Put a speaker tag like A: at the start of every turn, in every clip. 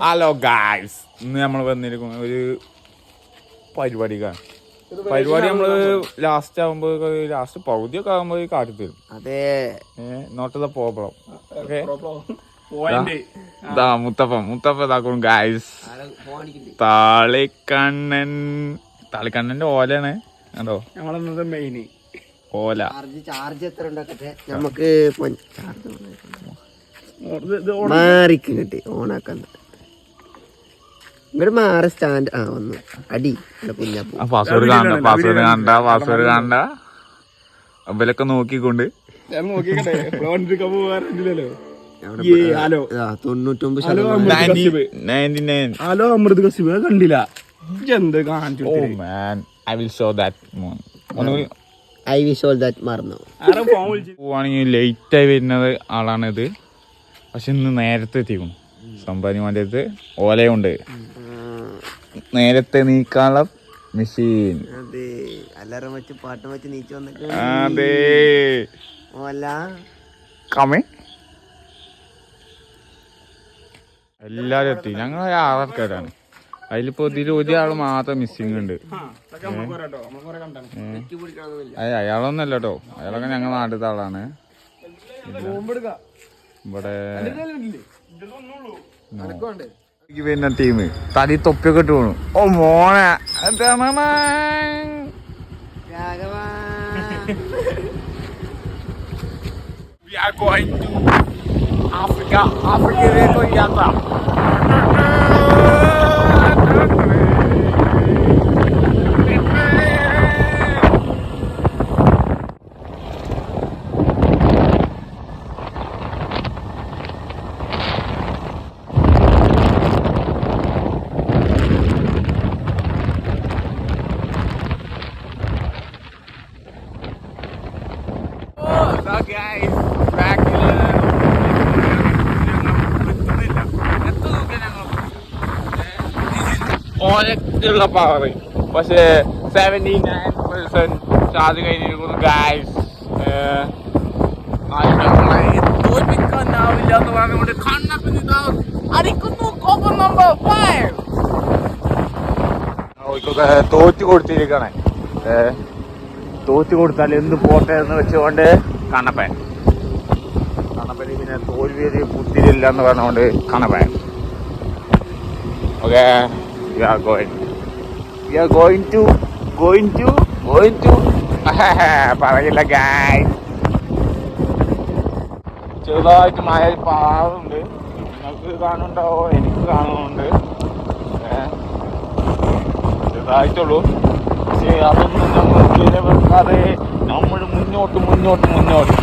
A: Hello guys ഇന്ന് നമ്മൾ വന്നിരിക്കുന്ന ഒരു പരിപാടിക്കാണ്. പരിപാടി നമ്മൾ ലാസ്റ്റ് ആകുമ്പോ ലാസ്റ്റ് പകുതിയൊക്കെ ആകുമ്പോ കാട്ടി തരും.
B: അതെ.
A: നോട്ട് ദ പ്രോബ്ലം ഓക്കെ മുത്തപ്പ മുത്തപ്പ ഇതാക്കും ഗായ്സ് താളിക്കണ്ണൻ. താളിക്കണ്ണന്റെ ഓലയാണ് കണ്ടോ?
C: നമ്മളെന്നത് മെയിന്
A: ഓല.
B: ചാർജ് ചാർജ് എത്ര ഉണ്ടാക്കട്ടെ? നമുക്ക് മാറിക്ക് കിട്ടി ഓണാക്കാൻ ഇങ്ങോട്ട് മാറി സ്റ്റാൻഡ് ആ വന്നു. അടി പാസ്വേർഡ്
A: പാസ്വേഡ് കാണണ്ട പാസ്വേഡ് കാണണ്ട പാസ്വേഡ് കാണണ്ട. അവലൊക്കെ നോക്കിക്കൊണ്ട്.
C: ഹലോ. അമൃത് കസിബ് കണ്ടില്ല.
A: പോവാണെങ്കിൽ ലേറ്റ് ആയി വരുന്നത് ആളാണിത്. പക്ഷെ ഇന്ന് നേരത്തെ എത്തിക്കും സമ്പാദിമാന്റെ അടുത്ത് ഓലയുണ്ട്. നേരത്തെ നീക്കാനുള്ള മെഷീൻ.
B: അതെ അല്ലാരും വെച്ച് പാട്ട് വെച്ച് നീച്ച് വന്നിട്ട്.
A: അതെ.
B: ഓല
A: കമേ. എല്ലാരും എത്തി. ഞങ്ങൾ ആറാൾക്കാരാണ് അതിലിപ്പോ ഇതിൽ ഒരാൾ മാത്രം മിസ്സിംഗ് ഉണ്ട്. അയാളൊന്നല്ല കേട്ടോ. അയാളൊക്കെ ഞങ്ങൾ നാട്ടിലത്തെ ആളാണ്. ഇവിടെ പിന്നെ ടീം തടി തൊപ്പിയൊക്കെ ഇട്ട് പോണു ഓ മോനെ. Africa. ആഫ്രിക്കയിലേക്ക് യാത്ര ഓലക്കുള്ള പവർ പക്ഷേ സെവന്റി നയൻ പെർസെന്റ് ചാർജ് കഴിഞ്ഞിരിക്കുന്നു ഗായ്സ് എന്ന് നമ്പർ തോറ്റു കൊടുത്തിരിക്കണേ തോറ്റു കൊടുത്താൽ എന്ത് പോട്ടെ എന്ന് വെച്ചുകൊണ്ട് കണ്ണപ്പൻ. കണപ്പൻ പിന്നെ തോൽവിയത് പുത്തിരില്ല എന്ന് പറഞ്ഞുകൊണ്ട് Kannappan. Okay. We are going we are going to going to going to പറയില്ല ഗായ് ചെറുതായിട്ട് മഴ പാറുണ്ട്. നിങ്ങൾക്ക് കാണുന്നുണ്ടാവോ? എനിക്ക് കാണുന്നുണ്ട്. ചെറുതായിട്ടുള്ളൂ. പക്ഷേ അതൊന്നും നമ്മൾ വിലവെക്കാതെ നമ്മൾ മുന്നോട്ട് മുന്നോട്ട് മുന്നോട്ട്.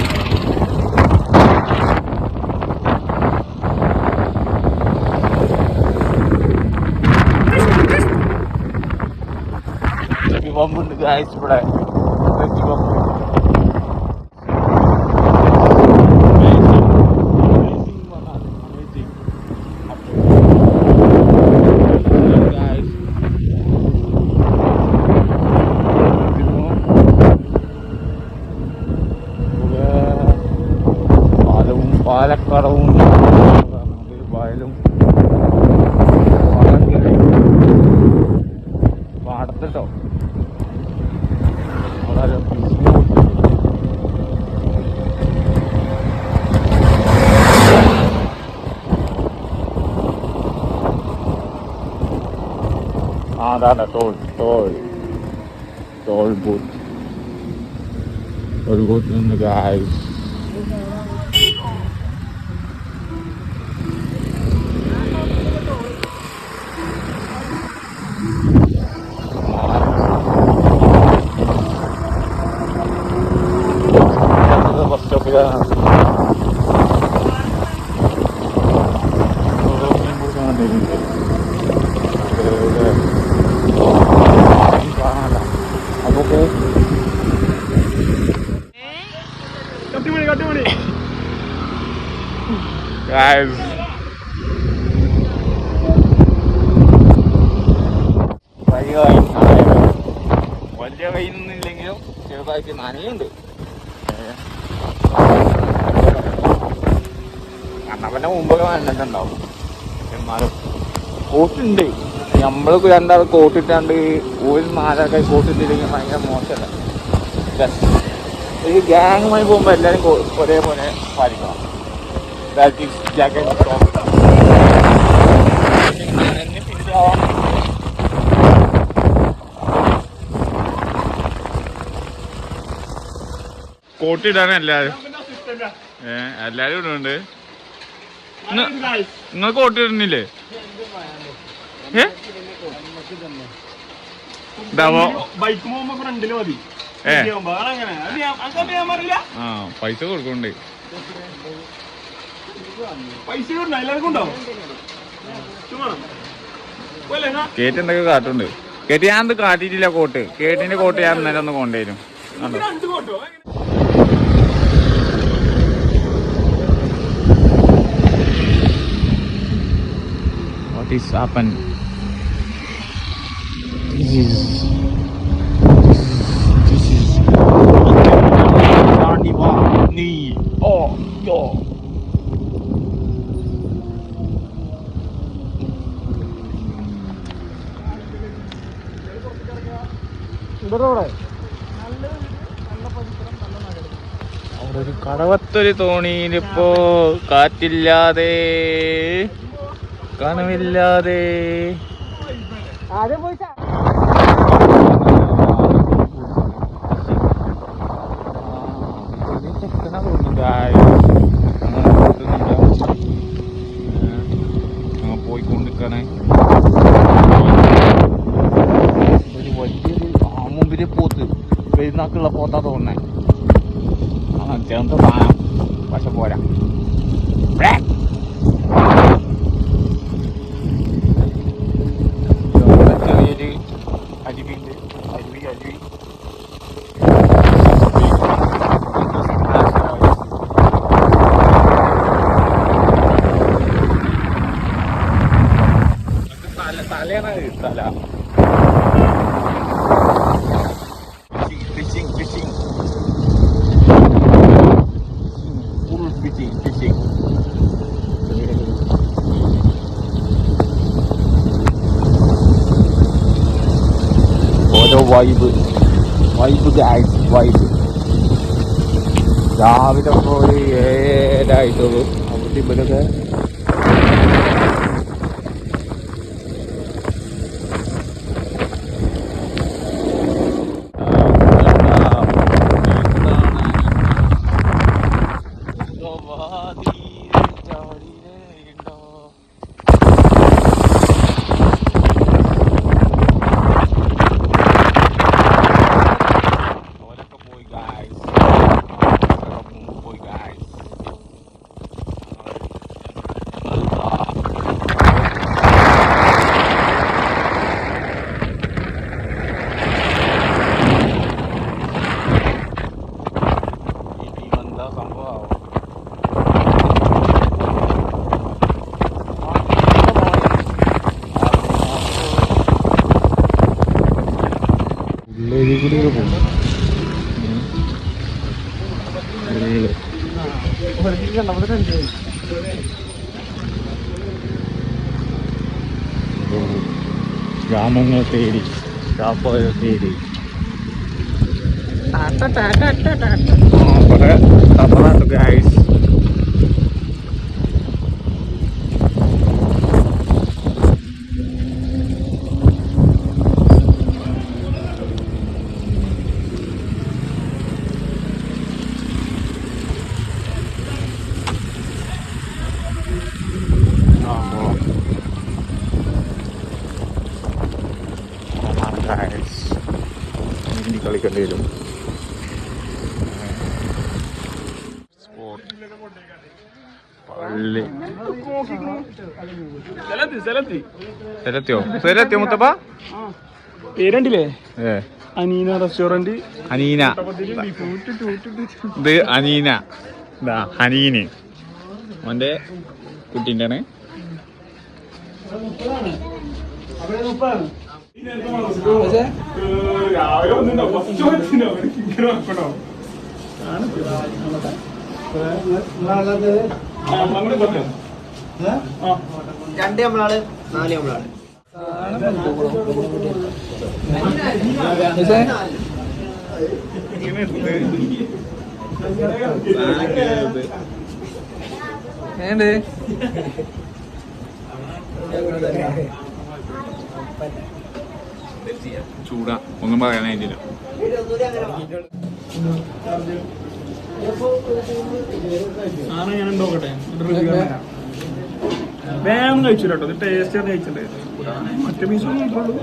A: പമ്പുണ്ട് ഗായ്സ് ഇവിടെ പെട്രോൾ പമ്പ് Guys, പാലവും പാലക്കടവും ആ അതാണ് ടോൾ ടോൾ ടോൾ ബൂത്ത് ഒരു ബൂത്ത് ഗായ്സ് ബസ് സ്റ്റോപ്പിലാണ് അപ്പൊ ചെറുതായിട്ട് നനയുണ്ട് കണ്ണപ്പന്റെ മുമ്പൊക്കെ നന്നിട്ടുണ്ടാവും എന്നാലും കോട്ടുണ്ട്. നമ്മൾ രണ്ടാൾ കോട്ടിട്ടാണ്ട് ഒരു നാലാൾക്കാർ കോട്ടിട്ടില്ലെങ്കിൽ ഭയങ്കര മോശമല്ല ഈ ഗ്യാങ്ങുമായി പോകുമ്പോൾ എല്ലാവരും ഒരേപോലെ പാലിക്കണം. ദാറ്റ് ഈസ് ജാക്കറ്റ് കോട്ടിടാണ് എല്ലാരും. ഏ എല്ലാരും ഇടുന്നുണ്ട്. നിങ്ങൾ കോട്ട് ഇടുന്നില്ലേ ഏ? പൈസ കൊടുക്കണ്ടേ കേട്ട് എന്തൊക്കെ കാട്ടുണ്ട് കേട്ട് ഞാൻ കാട്ടിട്ടില്ല കോട്ട്. കേട്ടിന്റെ കോട്ട് ഞാൻ ഇന്നലെ ഒന്ന് കൊണ്ടുവരും കണ്ടോ
C: രണ്ട് കോട്ടോ
A: What is happened? This is this is this is oh yo. അവിടെ ഒരു കടവത്തൊരു തോണിയിലിപ്പോ കാറ്റില്ലാതെ കനവില്ലാതെ. പോയിക്കൊണ്ടിരിക്കണേ ഒരു വലിയൊരു ആ മുമ്പിൽ പോത്ത് പെരുന്നാക്കുള്ള പോത്താ തോന്നേ ആ സാധനം പക്ഷെ പോരാ. വൈബ് വൈബ് ഗായ്സ് വൈബ് രാവിലെ ഒരു ഏഴായിട്ടുള്ളൂ അവിടെ ഇവരൊക്കെ ഓലൊക്കെ പോയി ഗായ്സ് പോയി ഗായ്സ് എന്താ സംഭവം ഉള്ളേരി കൂടി പോകും. ഗ്രാമങ്ങൾ തേടി കാപ്പകൾ തേടി. ഗൈസ് ഗൈസ് നീന്തി കളിക്കേണ്ടി വരും പള്ളി മുത്തപ്പ?
C: പേരണ്ടില്ലേ
A: ഏ.
C: അനീന റെസ്റ്റോറന്റ്
A: അനീന. ഇത് അനീന. ഇതാ ഹനീന്. അവന്റെ കുട്ടീന്റെ ആണ്
C: രാവിലെ ഒന്നുണ്ടോ ഫസ്റ്റ് വച്ചിനോ ഇങ്ങനെ നോക്കണോ
B: രണ്ട് നമ്മളാൾ നാല് നമ്മളാൾ.
A: ചൂടാ. ഒന്നും പറയാനായിട്ടില്ല
C: സാധനം ഞാൻ നോക്കട്ടെ. വേഗം കഴിച്ചു കേട്ടോ ഇത് ടേസ്റ്റ് ആണ് കഴിച്ചിട്ടുണ്ട്. മറ്റേ പീസ് നോക്കുള്ളൂ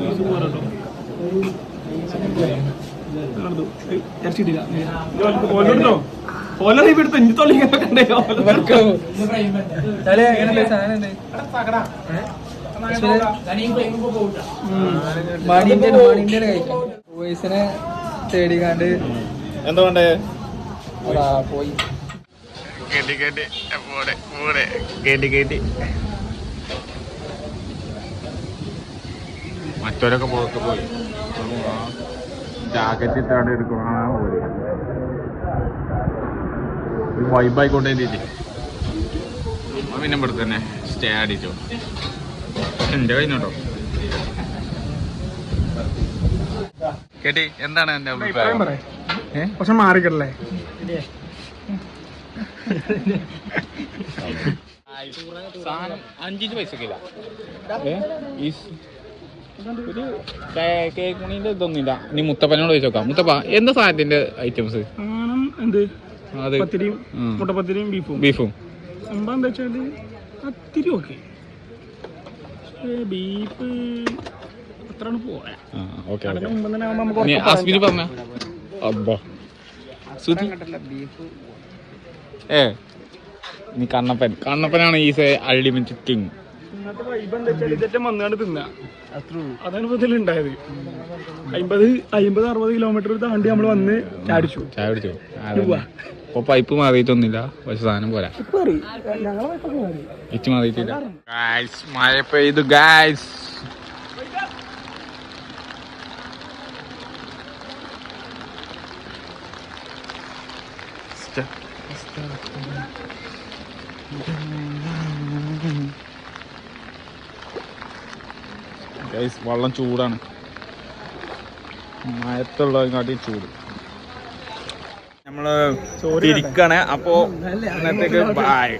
C: പീസ് പോരട്ടോ ഓലോട്ടോ ഓല റീപ്പ് എടുത്ത് ഇഞ്ചി തൊള്ളിക്കാൻ കണ്ടേ
D: വോയിസിനെ തേടിക്കാണ്ട്
A: എന്താ വേണ്ടേ?
D: പോയി.
A: കേട്ടി കേട്ടി പോടെ പോടെ കേട്ടി കേട്ടി മറ്റവരൊക്കെ പുറത്ത് പോയി. ജാക്കറ്റ് ഇട്ടാണ്ട് എടുക്കണ പോയി ഒരു വൈബായിക്കൊണ്ടേണ്ടിട്ട് പിന്നെ ഇവിടെ തന്നെ സ്റ്റേ അടിച്ചോ. എന്റെ കഴിഞ്ഞോട്ടോ കേട്ടി. എന്താണ് എന്റെ അഭിപ്രായം?
C: പക്ഷെ മാറിക്കല്ലേ
A: അഞ്ചിഞ്ച് പൈസക്കില്ല. ഒരു കേക്കുണിന്റെ ഇതൊന്നുമില്ല. നീ മുത്തപ്പനോട് ചോദിച്ചു നോക്കാം. മുത്തപ്പ എന്താ സാധനത്തിന്റെ ഐറ്റംസ്
C: എന്ത്?
A: അത്.
C: പത്തിരിയും. മുട്ടപ്പത്തിരിയും ബീഫും.
A: ബീഫും.
C: എന്താ വെച്ചാൽ പത്തിരി ഓക്കെ ബീഫ്. അത്രയാണ് പോരാ.
A: പറഞ്ഞ? ഏ കണ്ണപ്പൻ. കണ്ണപ്പനാണ് ഈ അൾട്ടിമേറ്റ് കിങ്.
C: ഇന്നത്തെ വൈബ് എന്താ വെച്ചാൽ തിന്നാ. അതാണ് ഇതിലുണ്ടായത് അമ്പത് അമ്പത് അറുപത് കിലോമീറ്റർ താണ്ടി നമ്മൾ വന്ന് ചാടിച്ചു.
A: ചായ പിടിച്ചോ ഇപ്പൊ പൈപ്പ് മാറിയിട്ടൊന്നുമില്ല. പക്ഷെ സാധനം പോരാ. ഇച്ച് മാറിയിട്ടില്ല. ഗായ്സ് മഴ പെയ്തു ഗായ്സ് വെള്ളം ചൂടാണ്. മയത്തുള്ളതിനെക്കാട്ടി ചൂട്. നമ്മൾ തിരിക്കാണ്. അപ്പോ ഇന്നത്തേക്ക് ബായ്